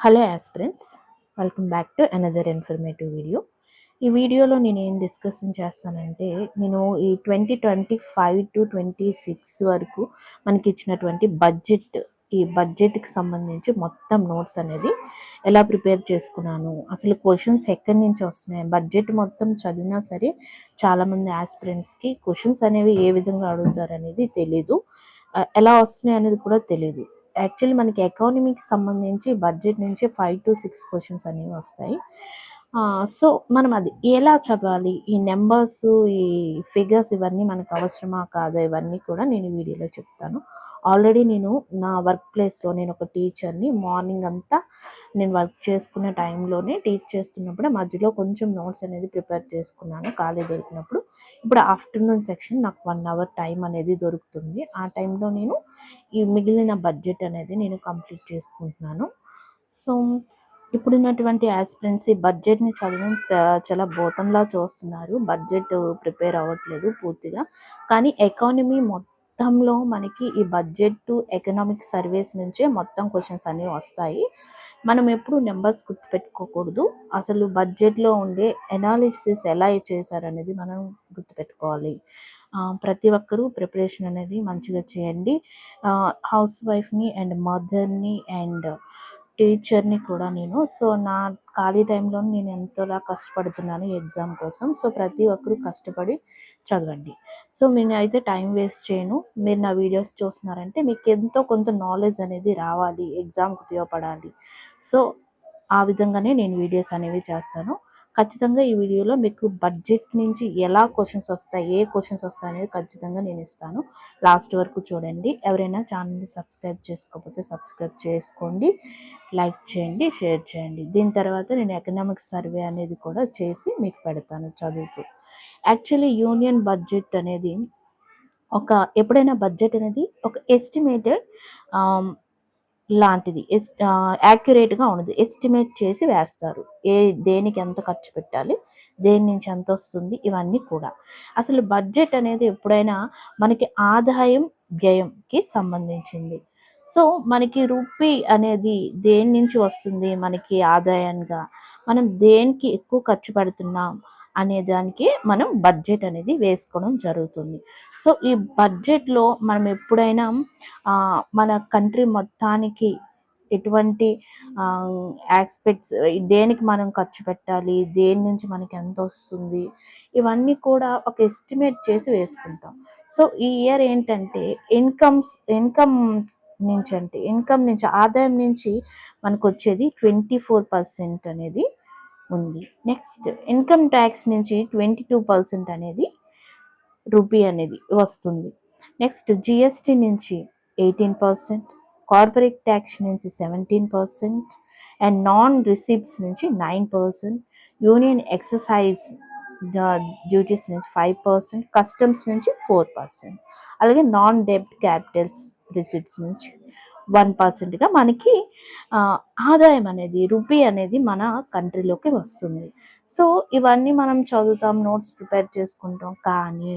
Hello aspirants welcome back to another informative video. ఈ వీడియోలో నేను ఏం డిస్కషన్ చేస్తానంటే నేను ఈ twenty twenty five to twenty six వరకు మనకి ఇచ్చినటువంటి బడ్జెట్ ఈ బడ్జెట్కి సంబంధించి మొత్తం నోట్స్ అనేది ఎలా ప్రిపేర్ చేసుకున్నాను అసలు క్వశ్చన్స్ ఎక్కడి నుంచి వస్తున్నాయి బడ్జెట్ మొత్తం చదివినా సరే చాలామంది ఆస్పిరెంట్స్కి క్వశ్చన్స్ అనేవి ఏ విధంగా అడుగుతారు అనేది తెలీదు ఎలా వస్తున్నాయి అనేది కూడా తెలియదు యాక్చువల్లీ మనకి ఎకానమీకి సంబంధించి బడ్జెట్ నుంచి ఫైవ్ టు సిక్స్ క్వశ్చన్స్ అనేవి వస్తాయి. సో మనం అది ఎలా చదవాలి? ఈ నెంబర్స్ ఈ ఫిగర్స్ ఇవన్నీ మనకు అవసరమా కాదా? ఇవన్నీ కూడా నేను వీడియోలో చెప్తాను. ఆల్రెడీ నేను నా వర్క్ ప్లేస్లో నేను ఒక టీచర్ని మార్నింగ్ అంతా నేను వర్క్ చేసుకునే టైంలోనే టీచ్ చేస్తున్నప్పుడు మధ్యలో కొంచెం నోట్స్ అనేది ప్రిపేర్ చేసుకున్నాను ఖాళీ దొరికినప్పుడు. ఇప్పుడు ఆఫ్టర్నూన్ సెక్షన్ నాకు వన్ అవర్ టైం అనేది దొరుకుతుంది. ఆ టైంలో నేను ఈ మిగిలిన బడ్జెట్ అనేది నేను కంప్లీట్ చేసుకుంటున్నాను. సో ఇప్పుడున్నటువంటి ఆస్పిరెంట్స్ ఈ బడ్జెట్ని చదవడం చాలా భూతంలా చూస్తున్నారు. బడ్జెట్ ప్రిపేర్ అవ్వట్లేదు పూర్తిగా. కానీ ఎకానమీ మొత్తంలో మనకి ఈ బడ్జెట్ ఎకనామిక్ సర్వీస్ నుంచే మొత్తం క్వశ్చన్స్ అన్నీ వస్తాయి. మనం ఎప్పుడు నెంబర్స్ గుర్తుపెట్టుకోకూడదు. అసలు బడ్జెట్లో ఉండే ఎనాలిసిస్ ఎలా చేశారనేది మనం గుర్తుపెట్టుకోవాలి. ప్రతి ఒక్కరూ ప్రిపరేషన్ అనేది మంచిగా చేయండి. హౌస్ వైఫ్ని అండ్ మదర్ని అండ్ టీచర్ని కూడా నేను. సో నా ఖాళీ టైంలో నేను ఎంతలా కష్టపడుతున్నాను ఎగ్జామ్ కోసం. సో ప్రతి ఒక్కరూ కష్టపడి చదవండి. సో నేను అయితే టైం వేస్ట్ చేయను. మీరు నా వీడియోస్ చూస్తున్నారంటే మీకు ఎంతో కొంత నాలెడ్జ్ అనేది రావాలి. ఎగ్జామ్కి ఉపయోగపడాలి. సో ఆ విధంగానే నేను వీడియోస్ అనేవి చేస్తాను. ఖచ్చితంగా ఈ వీడియోలో మీకు బడ్జెట్ నుంచి ఎలా క్వశ్చన్స్ వస్తాయి ఏ క్వశ్చన్స్ వస్తాయి అనేది ఖచ్చితంగా నేను ఇస్తాను. లాస్ట్ వరకు చూడండి. ఎవరైనా ఛానల్ని సబ్స్క్రైబ్ చేసుకోకపోతే సబ్స్క్రైబ్ చేసుకోండి. లైక్ చేయండి షేర్ చేయండి. దీని తర్వాత నేను ఎకనామిక్ సర్వే అనేది కూడా చేసి మీకు పెడతాను చదువుతూ యాక్చువల్లీ యూనియన్ బడ్జెట్ అనేది ఒక ఎప్పుడైనా బడ్జెట్ అనేది ఒక ఎస్టిమేటెడ్ లాంటిది. ఎస్ యాక్యురేట్గా ఉండదు. ఎస్టిమేట్ చేసి వేస్తారు. ఏ దేనికి ఎంత ఖర్చు పెట్టాలి దేని నుంచి ఎంత వస్తుంది ఇవన్నీ కూడా. అసలు బడ్జెట్ అనేది ఎప్పుడైనా మనకి ఆదాయం వ్యయంకి సంబంధించింది. సో మనకి రూపీ అనేది దేని నుంచి వస్తుంది? మనకి ఆదాయంగా మనం దేనికి ఎక్కువ ఖర్చు పెడుతున్నాం అనే దానికి మనం బడ్జెట్ అనేది వేసుకోవడం జరుగుతుంది. సో ఈ బడ్జెట్లో మనం ఎప్పుడైనా మన కంట్రీ మొత్తానికి ఎటువంటి ఆస్పెక్ట్స్ దేనికి మనం ఖర్చు పెట్టాలి? దేని నుంచి మనకి ఎంత వస్తుంది? ఇవన్నీ కూడా ఒక ఎస్టిమేట్ చేసి వేసుకుంటాం. సో ఈ ఇయర్ ఏంటంటే ఇన్కమ్స్ ఇన్కమ్ నుంచి అంటే ఇన్కమ్ నుంచి ఆదాయం నుంచి మనకు వచ్చేది ట్వంటీ ఫోర్ పర్సెంట్ అనేది ఉంది. నెక్స్ట్ ఇన్కమ్ ట్యాక్స్ నుంచి ట్వంటీ టూ పర్సెంట్ అనేది రూపీ అనేది వస్తుంది. నెక్స్ట్ జిఎస్టీ నుంచి ఎయిటీన్ పర్సెంట్ కార్పొరేట్ ట్యాక్స్ నుంచి seventeen percent and non receipts నుంచి nine percent union excise duties నుంచి ఫైవ్ పర్సెంట్ కస్టమ్స్ నుంచి ఫోర్ పర్సెంట్. అలాగే నాన్ డెబ్ట్ క్యాపిటల్స్ రిసిప్ట్స్ నుంచి వన్ పర్సెంట్గా మనకి ఆదాయం అనేది రూపీ అనేది మన కంట్రీలోకి వస్తుంది. సో ఇవన్నీ మనం చదువుతాం నోట్స్ ప్రిపేర్ చేసుకుంటాం. కానీ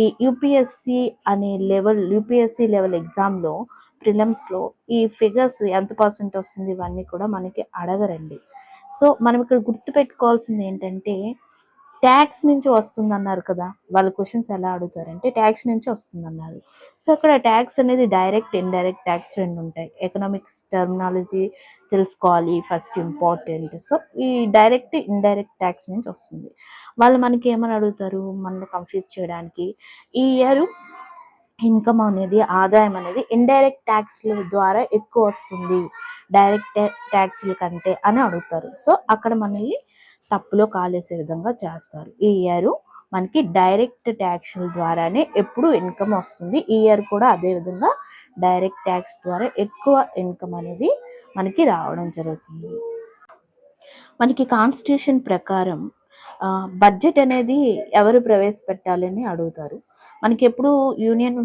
ఈ యూపీఎస్సి అనే లెవెల్ యూపీఎస్సి లెవెల్ ఎగ్జామ్లో ప్రిలమ్స్లో ఈ ఫిగర్స్ ఎంత పర్సెంట్ వస్తుంది ఇవన్నీ కూడా మనకి అడగరండి. సో మనం ఇక్కడ గుర్తుపెట్టుకోవాల్సింది ఏంటంటే ట్యాక్స్ నుంచి వస్తుంది అన్నారు కదా వాళ్ళ క్వశ్చన్స్ ఎలా అడుగుతారంటే ట్యాక్స్ నుంచి వస్తుంది అన్నారు సో అక్కడ ట్యాక్స్ అనేది డైరెక్ట్ ఇండైరెక్ట్ ట్యాక్స్ రెండు ఉంటాయి. ఎకనామిక్స్ టర్మినాలజీ తెలుసుకోవాలి ఫస్ట్ ఇంపార్టెంట్. సో ఈ డైరెక్ట్ ఇండైరెక్ట్ ట్యాక్స్ నుంచి వస్తుంది. వాళ్ళు మనకి ఏమని అడుగుతారు? మనల్ని కన్ఫ్యూజ్ చేయడానికి. ఈ ఇయర్ ఇన్కమ్ అనేది ఆదాయం అనేది ఇండైరెక్ట్ ట్యాక్స్ల ద్వారా ఎక్కువ వస్తుంది. డైరెక్ట్ ట్యాక్స్ల కంటే అని అడుగుతారు. సో అక్కడ మనల్ని తప్పులో కాలేసే విధంగా చేస్తారు. ఈ ఇయర్ మనకి డైరెక్ట్ ట్యాక్స్ల ద్వారానే ఎప్పుడు ఇన్కమ్ వస్తుంది. ఈ ఇయర్ కూడా అదే విధంగా డైరెక్ట్ ట్యాక్స్ ద్వారా ఎక్కువ ఇన్కమ్ అనేది మనకి రావడం జరుగుతుంది. మనకి కాన్స్టిట్యూషన్ ప్రకారం బడ్జెట్ అనేది ఎవరు ప్రవేశపెట్టాలని అడుగుతారు. మనకి ఎప్పుడు యూనియన్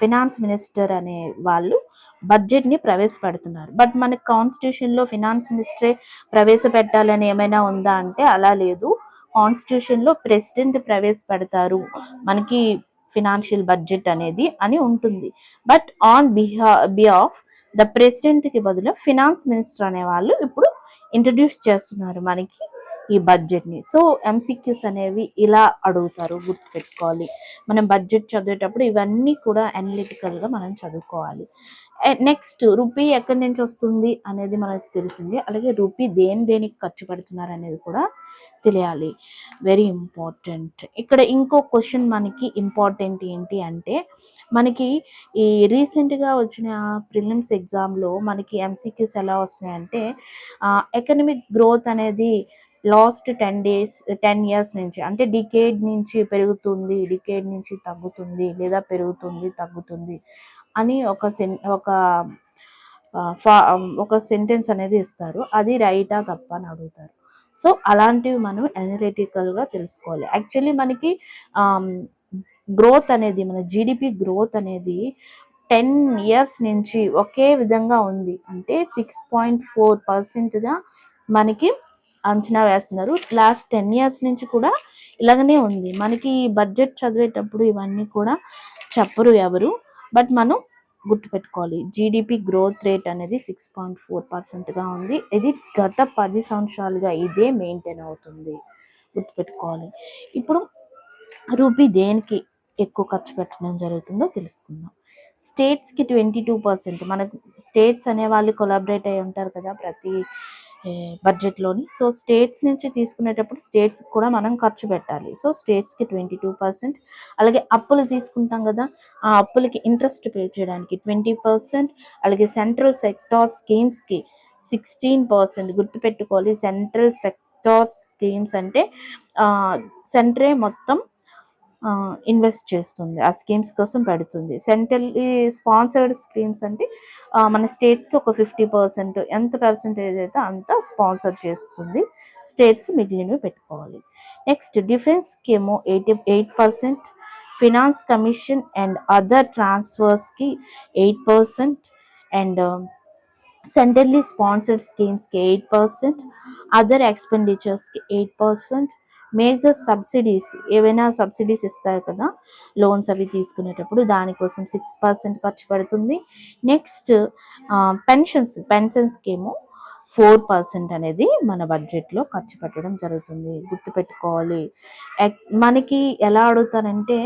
ఫినాన్స్ మినిస్టర్ అనే వాళ్ళు బడ్జెట్ని ప్రవేశపెడుతున్నారు. బట్ మనకి కాన్స్టిట్యూషన్లో ఫినాన్స్ మినిస్టరే ప్రవేశపెట్టాలని ఏమైనా ఉందా అంటే అలా లేదు. కాన్స్టిట్యూషన్లో ప్రెసిడెంట్ ప్రవేశపెడతారు. మనకి ఫినాన్షియల్ బడ్జెట్ అనేది అని ఉంటుంది. బట్ ఆన్ బిహా బిహాఫ్ ద ప్రెసిడెంట్కి బదులు ఫినాన్స్ మినిస్టర్ అనే వాళ్ళు ఇప్పుడు ఇంట్రడ్యూస్ చేస్తున్నారు మనకి ఈ బడ్జెట్ని సో ఎంసీక్యూస్ అనేవి ఇలా అడుగుతారు గుర్తుపెట్టుకోవాలి. మనం బడ్జెట్ చదివేటప్పుడు ఇవన్నీ కూడా అనలిటికల్గా మనం చదువుకోవాలి. Eh, నెక్స్ట్ రూపీ ఎక్కడి నుంచి వస్తుంది అనేది మనకు తెలిసింది. అలాగే రూపీ దేని దేనికి ఖర్చు పెడుతున్నారు అనేది కూడా తెలియాలి. వెరీ ఇంపార్టెంట్ ఇక్కడ ఇంకో క్వశ్చన్ మనకి ఇంపార్టెంట్ ఏంటి అంటే మనకి ఈ రీసెంట్గా వచ్చిన ప్రిలిమ్స్ ఎగ్జామ్లో మనకి ఎంసీక్యూస్ ఎలా వస్తున్నాయంటే ఎకనమిక్ గ్రోత్ అనేది last ten days ten years నుంచి అంటే డికేడ్ నుంచి పెరుగుతుంది డికేడ్ నుంచి తగ్గుతుంది లేదా పెరుగుతుంది తగ్గుతుంది. అని ఒక సెన్ ఒక ఫా ఒక సెంటెన్స్ అనేది ఇస్తారు. అది రైటా తప్ప అని అడుగుతారు. సో అలాంటివి మనం ఎనలిటికల్గా తెలుసుకోవాలి. యాక్చువల్లీ మనకి గ్రోత్ అనేది మన జీడిపి గ్రోత్ అనేది టెన్ ఇయర్స్ నుంచి ఒకే విధంగా ఉంది. అంటే సిక్స్ పాయింట్ ఫోర్ పర్సెంట్గా మనకి అంచనా వేస్తున్నారు. లాస్ట్ టెన్ ఇయర్స్ నుంచి కూడా ఇలాగనే ఉంది. మనకి బడ్జెట్ చదివేటప్పుడు ఇవన్నీ కూడా చెప్పరు ఎవరు. బట్ మనం గుర్తుపెట్టుకోవాలి. జీడిపి గ్రోత్ రేట్ అనేది సిక్స్ పాయింట్ ఫోర్ పర్సెంట్గా ఉంది. ఇది గత పది సంవత్సరాలుగా ఇదే మెయింటైన్ అవుతుంది. గుర్తుపెట్టుకోవాలి. ఇప్పుడు రూపీ దేనికి ఎక్కువ ఖర్చు పెట్టడం జరుగుతుందో తెలుసుకుందాం. స్టేట్స్కి ట్వంటీ టూ పర్సెంట్ మనకు స్టేట్స్ అనే వాళ్ళు కొలాబరేట్ అయి ఉంటారు కదా ప్రతి బడ్జెట్లోని సో స్టేట్స్ నుంచి తీసుకునేటప్పుడు స్టేట్స్కి కూడా మనం ఖర్చు పెట్టాలి. సో స్టేట్స్కి ట్వంటీ టూ పర్సెంట్ అలాగే అప్పులు తీసుకుంటాం కదా ఆ అప్పులకి ఇంట్రెస్ట్ పే చేయడానికి ట్వంటీ పర్సెంట్ అలాగే సెంట్రల్ సెక్టార్ స్కీమ్స్కి సిక్స్టీన్ పర్సెంట్ గుర్తుపెట్టుకోవాలి సెంట్రల్ సెక్టార్ స్కీమ్స్ అంటే సెంట్రే మొత్తం ఇన్వెస్ట్ చేస్తుంది. ఆ స్కీమ్స్ కోసం పెడుతుంది. సెంట్రల్లీ స్పాన్సర్డ్ స్కీమ్స్ అంటే మన స్టేట్స్కి ఒక ఫిఫ్టీ పర్సెంట్ ఎంత పర్సెంటేజ్ అయితే అంత స్పాన్సర్ చేస్తుంది. స్టేట్స్ మిగిలినవి పెట్టుకోవాలి. నెక్స్ట్ డిఫెన్స్ ఏమో eighty eight percent finance commission and other ట్రాన్స్ఫర్స్కి eight percent and centrally sponsored స్కీమ్స్కి eight percent other ఎక్స్పెండిచర్స్కి ఎయిట్ పర్సెంట్ మేజర్ సబ్సిడీస్ ఏవైనా సబ్సిడీస్ ఇస్తారు కదా లోన్స్ అవి తీసుకునేటప్పుడు దానికోసం సిక్స్ పర్సెంట్ ఖర్చు పడుతుంది. Next pensions pension scheme. Four percent అనేది మన బడ్జెట్లో ఖర్చు పెట్టడం జరుగుతుంది. గుర్తుపెట్టుకోవాలి. మనకి ఎలా అడుగుతారంటే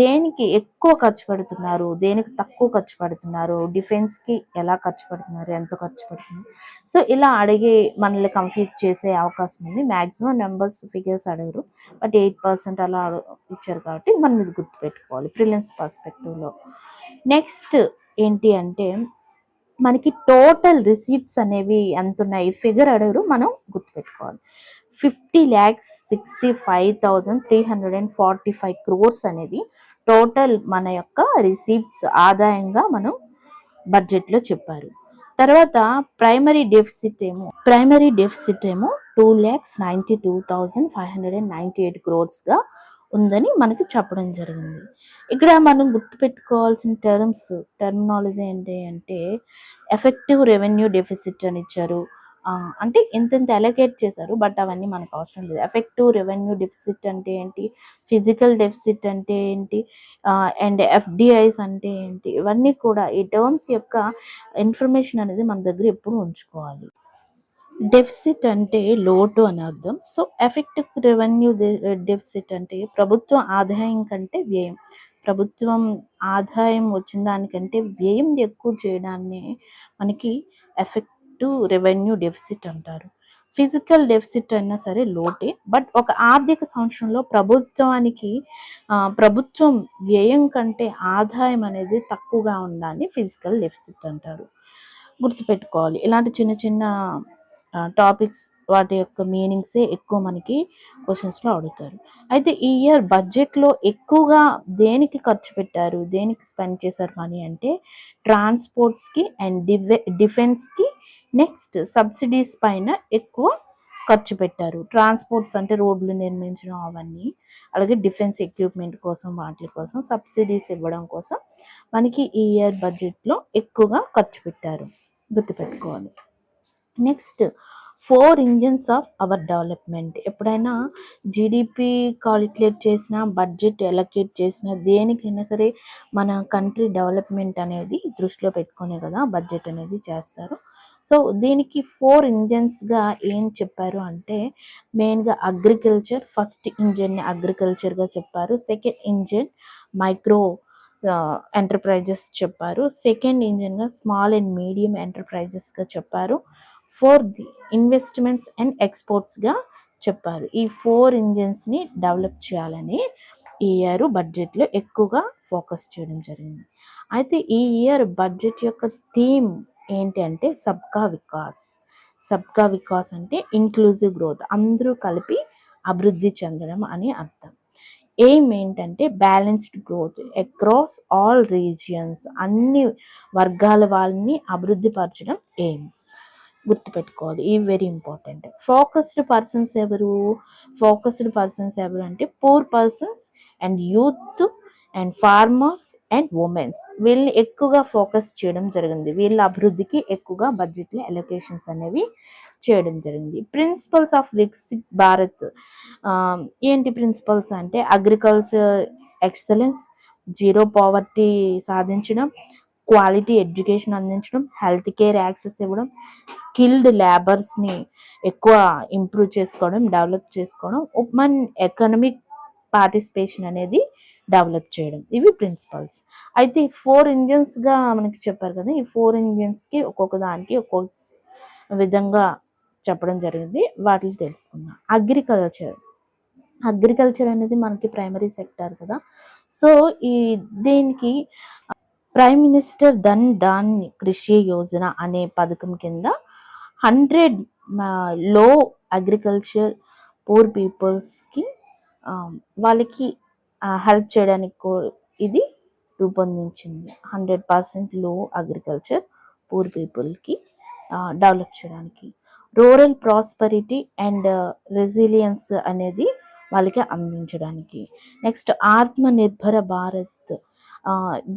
దేనికి ఎక్కువ ఖర్చు పెడుతున్నారు దేనికి తక్కువ ఖర్చు పెడుతున్నారు డిఫెన్స్కి ఎలా ఖర్చు పెడుతున్నారు ఎంత ఖర్చు పెడుతున్నారు. సో ఇలా అడిగి మనల్ని కంప్లీట్ చేసే అవకాశం ఉంది. మ్యాక్సిమం నెంబర్స్ ఫిగర్స్ అడగరు. బట్ ఎయిట్ పర్సెంట్ అలా ఇచ్చారు కాబట్టి మనం ఇది గుర్తుపెట్టుకోవాలి. ప్రిలియన్స్ పర్స్పెక్టివ్లో నెక్స్ట్ ఏంటి అంటే మనకి టోటల్ రిసీప్ట్స్ అనేవి ఎంత ఉన్నాయి ఫిగర్ అడగరు మనం గుర్తుపెట్టుకోవాలి. Fifty lakhs sixty five thousand three hundred and forty five crores అనేది టోటల్ మన యొక్క రిసీప్ట్స్ ఆదాయంగా మనం బడ్జెట్లో చెప్పారు. తర్వాత ప్రైమరీ డెఫిసిట్ ఏమో? ప్రైమరీ డెఫిసిట్ ఏమో two lakhs ninety two thousand five hundred and ninety eight క్రోర్స్గా ఉందని మనకి చెప్పడం జరిగింది. ఇక్కడ మనం గుర్తుపెట్టుకోవాల్సిన టర్మ్స్ టర్మినాలజీ ఏంటి అంటే ఎఫెక్టివ్ రెవెన్యూ డెఫిసిట్ అని ఇచ్చారు. అంటే ఇంత అలొకేట్ చేశారు బట్ అవన్నీ మనకు అవసరం లేదు. ఎఫెక్టివ్ రెవెన్యూ డెఫిసిట్ అంటే ఏంటి? ఫిజికల్ డెఫిసిట్ అంటే ఏంటి? అండ్ ఎఫ్డిఐస్ అంటే ఏంటి? ఇవన్నీ కూడా ఈ టర్మ్స్ యొక్క ఇన్ఫర్మేషన్ అనేది మన దగ్గర ఎప్పుడు ఉంచుకోవాలి. డెఫిసిట్ అంటే లోటు అని అర్థం. సో ఎఫెక్టివ్ రెవెన్యూ డెఫిసిట్ అంటే ప్రభుత్వం ఆదాయం కంటే వ్యయం. ప్రభుత్వం ఆదాయం వచ్చిన దానికంటే వ్యయం ఎక్కువ చేయడాన్ని మనకి ఎఫెక్టివ్ రెవెన్యూ డెఫిసిట్ అంటారు. ఫిజికల్ డెఫిసిట్ అయినా సరే లోటే. బట్ ఒక ఆర్థిక సంవత్సరంలో ప్రభుత్వానికి ప్రభుత్వం వ్యయం కంటే ఆదాయం అనేది తక్కువగా ఉండాలని ఫిజికల్ డెఫిసిట్ అంటారు. గుర్తుపెట్టుకోవాలి. ఇలాంటి చిన్న చిన్న టాపిక్స్ వాటి యొక్క మీనింగ్సే ఎక్కువ మనకి క్వశ్చన్స్లో అడుగుతారు. అయితే ఈ ఇయర్ బడ్జెట్లో ఎక్కువగా దేనికి ఖర్చు పెట్టారు? దేనికి స్పెండ్ చేశారు మనీ అంటే ట్రాన్స్పోర్ట్స్కి అండ్ డివె డిఫెన్స్కి నెక్స్ట్ సబ్సిడీస్ పైన ఎక్కువ ఖర్చు పెట్టారు. ట్రాన్స్పోర్ట్స్ అంటే రోడ్లు నిర్మించడం అవన్నీ అలాగే డిఫెన్స్ ఎక్విప్మెంట్ కోసం వాటి కోసం సబ్సిడీస్ ఇవ్వడం కోసం మనకి ఈ ఇయర్ బడ్జెట్లో ఎక్కువగా ఖర్చు పెట్టారు. గుర్తుపెట్టుకోవాలి. Next four engines of our development ఎప్పుడైనా జీడిపి కాలిక్యులేట్ చేసిన బడ్జెట్ ఎలకేట్ చేసిన దేనికైనా సరే మన కంట్రీ డెవలప్మెంట్ అనేది దృష్టిలో పెట్టుకునే కదా బడ్జెట్ అనేది చేస్తారు. సో దీనికి ఫోర్ ఇంజన్స్గా ఏం చెప్పారు అంటే మెయిన్గా అగ్రికల్చర్ ఫస్ట్ ఇంజన్ని అగ్రికల్చర్గా చెప్పారు. సెకండ్ ఇంజన్ మైక్రో ఎంటర్ప్రైజెస్ చెప్పారు. సెకండ్ ఇంజన్గా స్మాల్ అండ్ మీడియం ఎంటర్ప్రైజెస్గా చెప్పారు. ఫోర్ ది ఇన్వెస్ట్మెంట్స్ అండ్ ఎక్స్పోర్ట్స్గా చెప్పారు. ఈ ఫోర్ ఇంజన్స్ని డెవలప్ చేయాలని ఈ ఇయర్ బడ్జెట్లో ఎక్కువగా ఫోకస్ చేయడం జరిగింది. అయితే ఈ ఇయర్ బడ్జెట్ యొక్క థీమ్ ఏంటి అంటే సబ్కా వికాస్. సబ్కా వికాస్ అంటే ఇంక్లూజివ్ గ్రోత్ అందరూ కలిపి అభివృద్ధి చెందడం అని అర్థం. ఎయిమ్ ఏంటంటే balanced growth across all regions అన్ని వర్గాల వాళ్ళని అభివృద్ధి పరచడం ఎయిమ్ గుర్తుపెట్టుకోవాలి. ఈ వెరీ ఇంపార్టెంట్ ఫోకస్డ్ పర్సన్స్ ఎవరు? ఫోకస్డ్ పర్సన్స్ ఎవరు అంటే poor persons and youth and farmers and womens వీళ్ళని ఎక్కువగా ఫోకస్ చేయడం జరిగింది. వీళ్ళ అభివృద్ధికి ఎక్కువగా బడ్జెట్లో ఎలొకేషన్స్ అనేవి చేయడం జరిగింది. ప్రిన్సిపల్స్ ఆఫ్ విక్సిక్ భారత్ ఏంటి ప్రిన్సిపల్స్ అంటే అగ్రికల్చర్ ఎక్సలెన్స్ జీరో పావర్టీ సాధించడం క్వాలిటీ ఎడ్యుకేషన్ అందించడం హెల్త్ కేర్ యాక్సెస్ ఇవ్వడం స్కిల్డ్ లేబర్స్ని ఎక్కువ ఇంప్రూవ్ చేసుకోవడం డెవలప్ చేసుకోవడం ఉమెన్ ఎకనమిక్ పార్టిసిపేషన్ అనేది డెవలప్ చేయడం. ఇవి ప్రిన్సిపల్స్ అయితే ఈ ఫోర్ ఇంజన్స్గా మనకి చెప్పారు కదా ఈ ఫోర్ ఇంజన్స్కి ఒక్కొక్క దానికి ఒక్కొక్క విధంగా చెప్పడం జరిగింది. వాటిని తెలుసుకుందాం. అగ్రికల్చర్ అగ్రికల్చర్ అనేది మనకి ప్రైమరీ సెక్టర్ కదా. సో ఈ దీనికి ప్రైమ్ మినిస్టర్ ధన్ ధాన్ కృషి యోజన అనే పథకం కింద హండ్రెడ్లో అగ్రికల్చర్ పూర్ పీపుల్స్కి వాళ్ళకి హెల్ప్ చేయడానికి ఇది రూపొందించింది. హండ్రెడ్ పర్సెంట్లో అగ్రికల్చర్ పూర్ పీపుల్కి డెవలప్ చేయడానికి. రూరల్ ప్రాస్పరిటీ అండ్ రెసిలియన్స్ అనేది వాళ్ళకి అందించడానికి. నెక్స్ట్ ఆత్మనిర్భర భారత్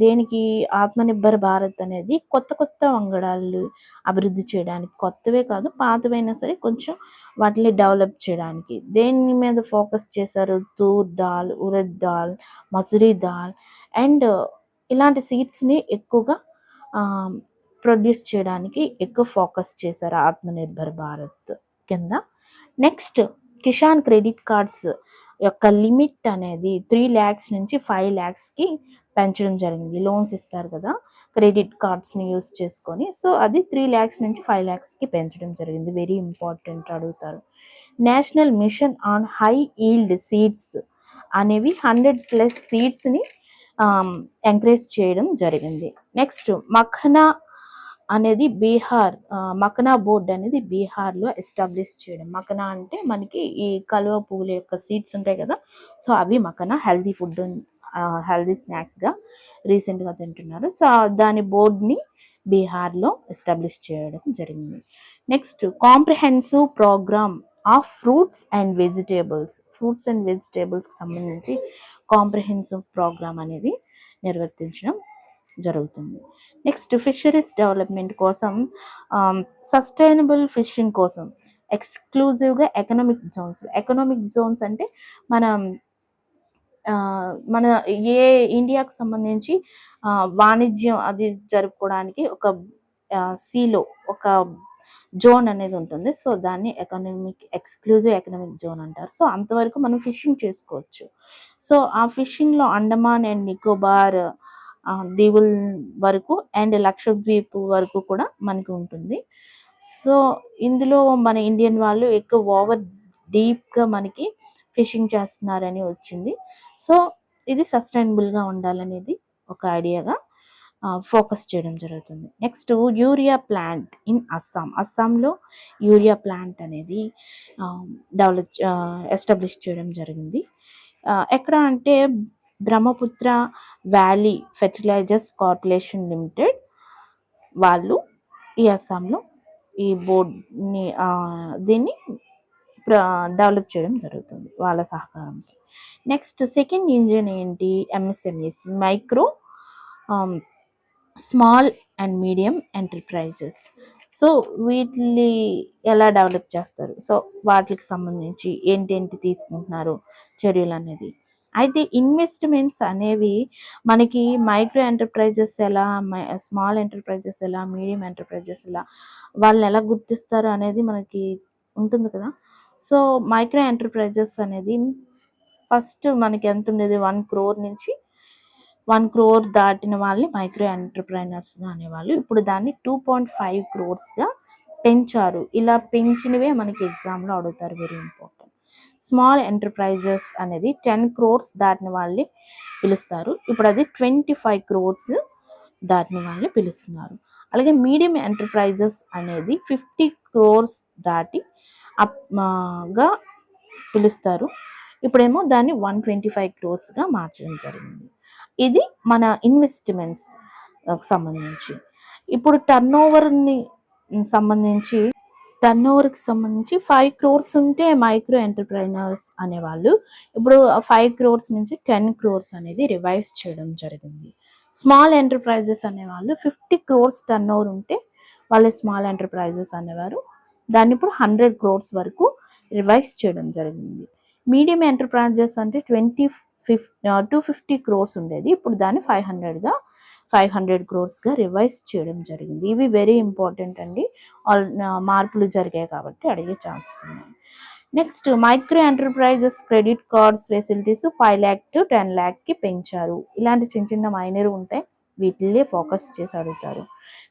దేనికి ఆత్మనిర్భర భారత్ అనేది కొత్త కొత్త వంగడాలు అభివృద్ధి చేయడానికి కొత్తవే కాదు పాతవైనా సరే కొంచెం వాటిని డెవలప్ చేయడానికి. దేని మీద ఫోకస్ చేశారు? తూర్ దాల్ ఉరద్ దాల్ మసూరి దాల్ అండ్ ఇలాంటి సీడ్స్ని ఎక్కువగా ప్రొడ్యూస్ చేయడానికి ఎక్కువ ఫోకస్ చేశారు ఆత్మనిర్భర్ భారత్ కింద. నెక్స్ట్ కిసాన్ క్రెడిట్ కార్డ్స్ యొక్క లిమిట్ అనేది త్రీ ల్యాక్స్ నుంచి ఫైవ్ ల్యాక్స్కి పెంచడం జరిగింది. లోన్స్ ఇస్తారు కదా క్రెడిట్ కార్డ్స్ని యూస్ చేసుకొని. సో అది త్రీ ల్యాక్స్ నుంచి ఫైవ్ ల్యాక్స్కి పెంచడం జరిగింది. వెరీ ఇంపార్టెంట్ అడుగుతారు. National mission on high yield seeds అనేవి హండ్రెడ్ ప్లస్ సీడ్స్ని ఎంకరేజ్ చేయడం జరిగింది. నెక్స్ట్ మఖనా అనేది బీహార్ మకనా బోర్డ్ అనేది బీహార్లో ఎస్టాబ్లిష్ చేయడం. మకనా అంటే మనకి ఈ కలువ పువ్వుల యొక్క సీడ్స్ ఉంటాయి కదా సో అవి మకనా హెల్దీ ఫుడ్ హెల్దీ స్నాక్స్గా రీసెంట్గా తింటున్నారు. సో దాని బోర్డ్ని బీహార్లో ఎస్టాబ్లిష్ చేయడం జరిగింది. Next comprehensive programme of fruits and vegetables. Fruits and వెజిటేబుల్స్కి సంబంధించి కాంప్రిహెన్సివ్ ప్రోగ్రామ్ అనేది నిర్వర్తించడం జరుగుతుంది. నెక్స్ట్ ఫిషరీస్ డెవలప్మెంట్ కోసం సస్టైనబుల్ ఫిషింగ్ కోసం ఎక్స్క్లూజివ్గా ఎకనామిక్ జోన్స్. ఎకనామిక్ జోన్స్ అంటే మనం మన ఏ ఇండియాకు సంబంధించి వాణిజ్యం అది జరుపుకోవడానికి ఒక సీలో ఒక జోన్ అనేది ఉంటుంది. సో దాన్ని ఎకనామిక్ ఎక్స్క్లూజివ్ ఎకనామిక్ జోన్ అంటారు. సో అంతవరకు మనం ఫిషింగ్ చేసుకోవచ్చు. సో ఆ ఫిషింగ్లో అండమాన్ అండ్ నికోబార్ దీవుల వరకు అండ్ లక్షద్వీప్ వరకు కూడా మనకి ఉంటుంది. సో ఇందులో మన ఇండియన్ వాళ్ళు ఎక్కువ ఓవర్ డీప్గా మనకి ఫిషింగ్ చేస్తున్నారని వచ్చింది. సో ఇది సస్టైనబుల్గా ఉండాలనేది ఒక ఐడియాగా ఫోకస్ చేయడం జరుగుతుంది. Next urea plant in Assam. అస్సాంలో యూరియా ప్లాంట్ అనేది డెవలప్ ఎస్టాబ్లిష్ చేయడం జరిగింది. ఎక్కడ అంటే Brahmaputra valley fertilizers corporation limited వాళ్ళు ఈ అస్సాంలో ఈ బోర్డ్ని దీన్ని డెవలప్ చేయడం జరుగుతుంది వాళ్ళ సహకారంతో. నెక్స్ట్ సెకండ్ ఇంజిన్ ఏంటి? MSMEs micro small and medium enterprises. So వీటిని ఎలా డెవలప్ చేస్తారు? సో వాటికి సంబంధించి ఏంటేంటి తీసుకుంటున్నారు చర్యలు అనేది. అయితే ఇన్వెస్ట్మెంట్స్ అనేవి మనకి మైక్రో ఎంటర్ప్రైజెస్ ఎలా స్మాల్ ఎంటర్ప్రైజెస్ ఎలా మీడియం ఎంటర్ప్రైజెస్ ఎలా వాళ్ళని ఎలా గుర్తిస్తారు అనేది మనకి ఉంటుంది కదా? సో మైక్రో ఎంటర్ప్రైజెస్ అనేది ఫస్ట్ మనకి ఎంత ఉండేది? వన్ క్రోర్ నుంచి వన్ క్రోర్ దాటిన వాళ్ళని మైక్రో ఎంటర్ప్రైనర్స్ అనేవాళ్ళు. ఇప్పుడు దాన్ని టూ పాయింట్ ఫైవ్ క్రోర్స్గా పెంచారు. ఇలా పెంచినవే మనకి ఎగ్జామ్లో అడుగుతారు. వెరీ ఇంపార్టెంట్ స్మాల్ ఎంటర్ప్రైజెస్ అనేది టెన్ క్రోర్స్ దాటిన వాళ్ళని పిలుస్తారు. ఇప్పుడు అది ట్వంటీ ఫైవ్ క్రోర్స్ దాటిన వాళ్ళని పిలుస్తున్నారు. అలాగే మీడియం ఎంటర్ప్రైజెస్ అనేది ఫిఫ్టీ క్రోర్స్ దాటి గా పిలుస్తారు. ఇప్పుడేమో దాన్ని వన్ ట్వంటీ ఫైవ్ క్రోర్స్గా మార్చడం జరిగింది. ఇది మన ఇన్వెస్ట్మెంట్స్ సంబంధించి. ఇప్పుడు టర్న్ ఓవర్ని సంబంధించి టర్న్ ఓవర్కి సంబంధించి ఫైవ్ క్రోర్స్ ఉంటే మైక్రో ఎంటర్ప్రైనర్స్ అనేవాళ్ళు ఇప్పుడు ఫైవ్ క్రోర్స్ నుంచి టెన్ క్రోర్స్ అనేది రివైజ్ చేయడం జరిగింది. స్మాల్ ఎంటర్ప్రైజెస్ అనేవాళ్ళు ఫిఫ్టీ క్రోర్స్ టర్న్ ఓవర్ ఉంటే వాళ్ళు స్మాల్ ఎంటర్ప్రైజెస్ అనేవారు. దాన్ని ఇప్పుడు హండ్రెడ్ క్రోర్స్ వరకు రివైజ్ చేయడం జరిగింది. మీడియం ఎంటర్ప్రైజెస్ అంటే twenty fif to fifty crores ఉండేది. ఇప్పుడు దాన్ని ఫైవ్ హండ్రెడ్గా ఫైవ్ హండ్రెడ్ క్రోర్స్గా రివైజ్ చేయడం జరిగింది. ఇవి వెరీ ఇంపార్టెంట్ అండి. ఆల్ మార్పులు జరిగాయి కాబట్టి అడిగే ఛాన్సెస్ ఉన్నాయి. Next micro enterprises credit cards facilities five lakh to ten ల్యాక్కి పెంచారు. ఇలాంటి చిన్న చిన్న మైనర్ ఉంటాయి వీటిల్లే ఫోకస్ చేసి అడుగుతారు.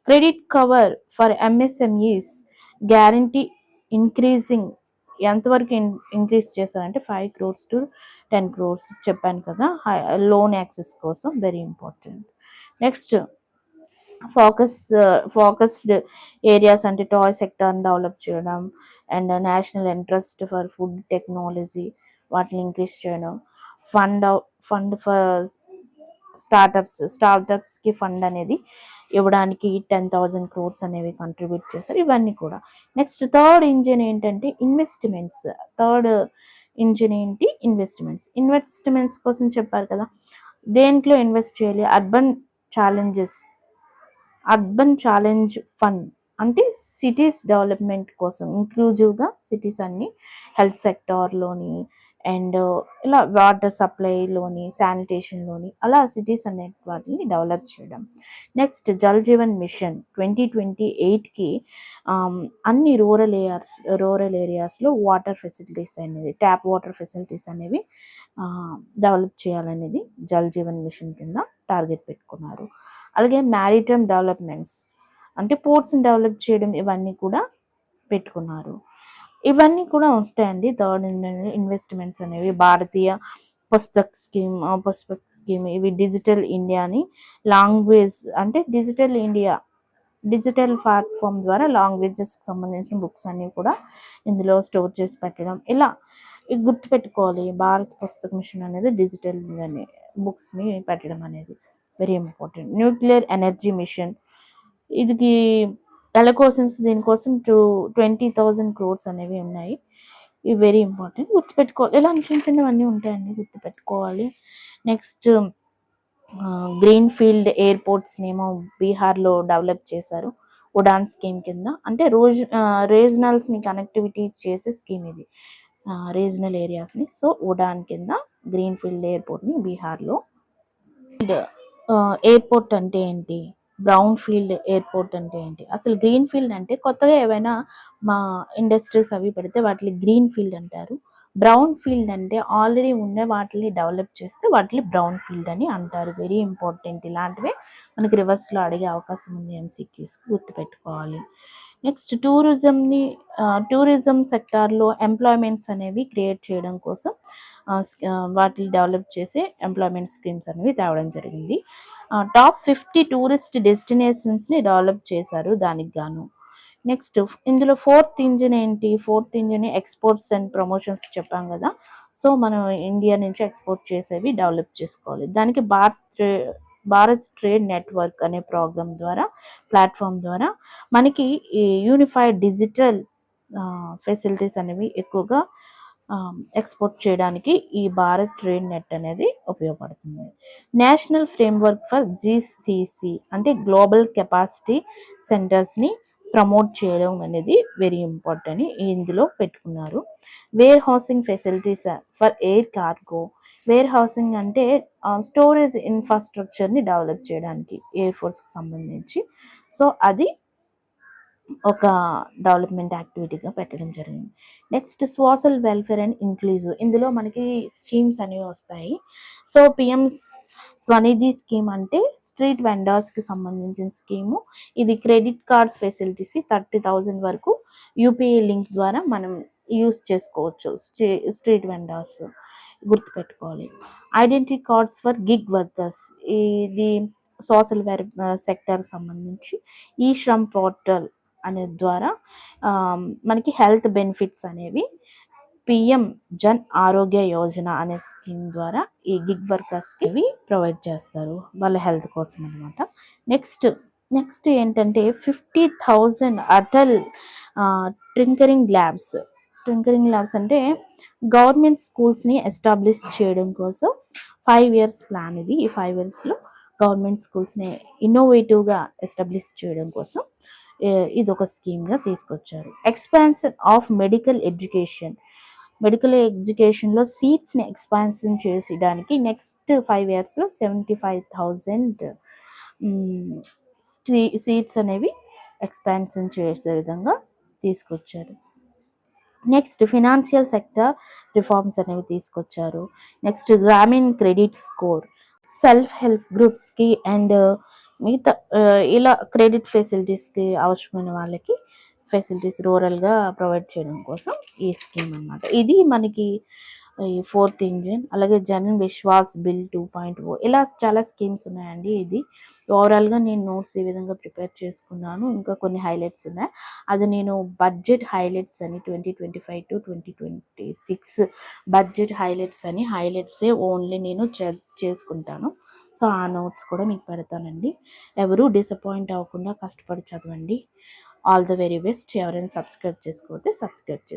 Credit cover for MSMEs guarantee increasing ఎంతవరకు ఇన్ ఇంక్రీజ్ చేశారంటే five crores to ten crores చెప్పాను కదా. లోన్ యాక్సెస్ కోసం very important. Next focus focused areas అంటే టాయ్ సెక్టర్ని డెవలప్ చేయడం and national interest for food technology వాటిని ఇంక్రీజ్ చేయడం. ఫండ్ ఫండ్ ఫర్ స్టార్టప్స్ స్టార్టప్స్కి ఫండ్ అనేది ఇవ్వడానికి టెన్ థౌజండ్ క్రోర్స్ అనేవి కంట్రిబ్యూట్ చేస్తారు ఇవన్నీ కూడా. నెక్స్ట్ థర్డ్ ఇంజిన్ ఏంటంటే ఇన్వెస్ట్మెంట్స్ థర్డ్ ఇంజిన్ ఏంటి? ఇన్వెస్ట్మెంట్స్ ఇన్వెస్ట్మెంట్స్ కోసం చెప్పారు కదా. దేంట్లో ఇన్వెస్ట్ చేయాలి? Urban challenges urban challenge fund అంటే సిటీస్ డెవలప్మెంట్ కోసం. ఇంక్లూజివ్గా సిటీస్ అన్నీ హెల్త్ సెక్టార్లోని అండ్ ఇలా వాటర్ సప్లైలోని శానిటేషన్లోని అలా సిటీస్ అనే వాటిని డెవలప్ చేయడం. Next Jal Jeevan mission twenty twenty ఎయిట్కి అన్ని రూరల్ ఏరియాస్ రూరల్ ఏరియాస్లో వాటర్ ఫెసిలిటీస్ అనేది ట్యాప్ వాటర్ ఫెసిలిటీస్ అనేవి డెవలప్ చేయాలనేది జల్ జీవన్ మిషన్ కింద టార్గెట్ పెట్టుకున్నారు. అలాగే మ్యారిటైమ్ డెవలప్మెంట్స్ అంటే పోర్ట్స్ని డెవలప్ చేయడం ఇవన్నీ కూడా పెట్టుకున్నారు. ఇవన్నీ కూడా వస్తాయండి. థర్డ్ ఇన్వెస్ట్మెంట్స్ అనేవి. భారతీయ పుస్తక్ స్కీమ్ పుస్తక్ స్కీమ్ ఇవి డిజిటల్ ఇండియాని లాంగ్వేజ్ అంటే డిజిటల్ ఇండియా డిజిటల్ ప్లాట్ఫామ్ ద్వారా లాంగ్వేజెస్కి సంబంధించిన బుక్స్ అన్నీ కూడా ఇందులో స్టోర్ చేసి పెట్టడం. ఇలా గుర్తుపెట్టుకోవాలి. భారత్ పుస్తక మిషన్ అనేది డిజిటల్ బుక్స్ని పెట్టడం అనేది. Very important. Nuclear energy mission. ఇది ఎలకోసన్స్ దీనికోసం టూ ట్వంటీ థౌజండ్ క్రోర్స్ అనేవి ఉన్నాయి. ఇవి వెరీ ఇంపార్టెంట్. గుర్తుపెట్టుకోవాలి ఇలా చిన్న చిన్నవన్నీ ఉంటాయండి. గుర్తుపెట్టుకోవాలి. నెక్స్ట్ గ్రీన్ ఫీల్డ్ ఎయిర్పోర్ట్స్ని ఏమో బీహార్లో డెవలప్ చేశారు. ఉడాన్ స్కీమ్ కింద. అంటే రోజ్ రీజనల్స్ని కనెక్టివిటీ చేసే స్కీమ్ ఇది. రీజనల్ ఏరియాస్ని. సో ఉడాన్ కింద గ్రీన్ ఫీల్డ్ ఎయిర్పోర్ట్ని బీహార్లో. ఎయిర్పోర్ట్ అంటే ఏంటి? బ్రౌన్ ఫీల్డ్ ఎయిర్పోర్ట్ అంటే ఏంటి? అసలు గ్రీన్ ఫీల్డ్ అంటే కొత్తగా ఏవైనా మా ఇండస్ట్రీస్ అవి పెడితే వాటిని గ్రీన్ ఫీల్డ్ అంటారు. బ్రౌన్ ఫీల్డ్ అంటే ఆల్రెడీ ఉన్న వాటిని డెవలప్ చేస్తే వాటిని బ్రౌన్ ఫీల్డ్ అని అంటారు. వెరీ ఇంపార్టెంట్ ఇలాంటివే మనకి రివర్స్లో అడిగే అవకాశం ఉంది ఎంసీక్యూస్ గుర్తుపెట్టుకోవాలి. నెక్స్ట్ టూరిజంని టూరిజం సెక్టార్లో ఎంప్లాయ్మెంట్స్ అనేవి క్రియేట్ చేయడం కోసం వాటిని డెవలప్ చేసే ఎంప్లాయ్మెంట్ స్కీమ్స్ అనేవి తేవడం జరిగింది. టాప్ ఫిఫ్టీ టూరిస్ట్ డెస్టినేషన్స్ని డెవలప్ చేశారు దానికి గాను. నెక్స్ట్ ఇందులో ఫోర్త్ ఇంజిన్ ఏంటి? Fourth engine exports and promotions చెప్పాం కదా. సో మనం ఇండియా నుంచి ఎక్స్పోర్ట్ చేసేవి డెవలప్ చేసుకోవాలి. దానికి భారత్ భారత్ ట్రేడ్ నెట్వర్క్ అనే ప్రోగ్రామ్ ద్వారా ప్లాట్ఫామ్ ద్వారా మనకి ఈ యూనిఫైడ్ డిజిటల్ ఫెసిలిటీస్ అనేవి ఎక్కువగా ఎక్స్పోర్ట్ చేయడానికి ఈ భారత్ ట్రేడ్ నెట్ అనేది ఉపయోగపడుతుంది. నేషనల్ ఫ్రేమ్వర్క్ ఫర్ జీసీసీ అంటే గ్లోబల్ కెపాసిటీ సెంటర్స్ని ప్రమోట్ చేయడం అనేది వెరీ ఇంపార్టెంట్ ఇందులో పెట్టుకున్నారు. Warehousing facilities for air cargo warehousing అంటే స్టోరేజ్ ఇన్ఫ్రాస్ట్రక్చర్ని డెవలప్ చేయడానికి ఎయిర్ ఫోర్స్కి సంబంధించి. సో అది ఒక డెవలప్మెంట్ యాక్టివిటీగా పెట్టడం జరిగింది. Next social welfare and inclusive ఇందులో మనకి స్కీమ్స్ అనేవి వస్తాయి. సో పిఎంస్ స్వనిధి స్కీమ్ అంటే స్ట్రీట్ వెండర్స్కి సంబంధించిన స్కీము ఇది credit cards facilities thirty thousand వరకు యూపీఐ లింక్ ద్వారా మనం యూస్ చేసుకోవచ్చు. స్ట్రీట్ వెండర్స్ గుర్తుపెట్టుకోవాలి. Identity cards for gig workers ఇది సోషల్ వెర్ సెక్టర్కి సంబంధించి ఈ శ్రమ్ పోర్టల్ అనే ద్వారా మనకి హెల్త్ బెనిఫిట్స్ అనేవి పిఎం జన్ ఆరోగ్య యోజన అనే స్కీమ్ ద్వారా ఈ గిగ్ వర్కర్స్కి ఇవి ప్రొవైడ్ చేస్తారు వాళ్ళ హెల్త్ కోసం అనమాట నెక్స్ట్ నెక్స్ట్ ఏంటంటే fifty thousand Atal tinkering labs. Tinkering labs అంటే గవర్నమెంట్ స్కూల్స్ని ఎస్టాబ్లిష్ చేయడం కోసం ఫైవ్ ఇయర్స్ ప్లాన్ ఇది. ఈ ఫైవ్ ఇయర్స్లో గవర్నమెంట్ స్కూల్స్ని ఇన్నోవేటివ్గా ఎస్టాబ్లిష్ చేయడం కోసం ఇది ఒక స్కీమ్గా తీసుకొచ్చారు. Expansion of medical education medical ఎడ్యుకేషన్లో సీట్స్ని ఎక్స్పాన్షన్ చేసేయడానికి నెక్స్ట్ ఫైవ్ ఇయర్స్లో సెవెంటీ ఫైవ్ థౌజండ్ సీట్స్ అనేవి ఎక్స్పాన్షన్ చేసే విధంగా తీసుకొచ్చారు. నెక్స్ట్ ఫినాన్షియల్ సెక్టర్ రిఫార్మ్స్ అనేవి తీసుకొచ్చారు. Next Grameen credit score self help గ్రూప్స్కి and మిగతా ఇలా క్రెడిట్ ఫెసిలిటీస్కి అవసరమైన వాళ్ళకి ఫెసిలిటీస్ రూరల్గా ప్రొవైడ్ చేయడం కోసం ఈ స్కీమ్ అనమాట ఇది మనకి ఈ ఫోర్త్ ఇంజిన్ అలాగే Jan Vishwas bill two point O ఇలా చాలా స్కీమ్స్ ఉన్నాయండి ఇది. ఓవరాల్గా నేను నోట్స్ ఈ విధంగా ప్రిపేర్ చేసుకున్నాను ఇంకా కొన్ని హైలైట్స్ ఉన్నాయి. అది నేను బడ్జెట్ హైలైట్స్ అని twenty twenty five to twenty twenty six budget highlights అని హైలైట్సే ఓన్లీ నేను చేసుకుంటాను. సో ఆ నోట్స్ కూడా మీకు పెడతానండి. ఎవరు డిసప్పాయింట్ అవ్వకుండా కష్టపడి చదవండి. All the very best. ఎవరైనా సబ్స్క్రైబ్ చేసుకోతే సబ్స్క్రైబ్ చేసుకోండి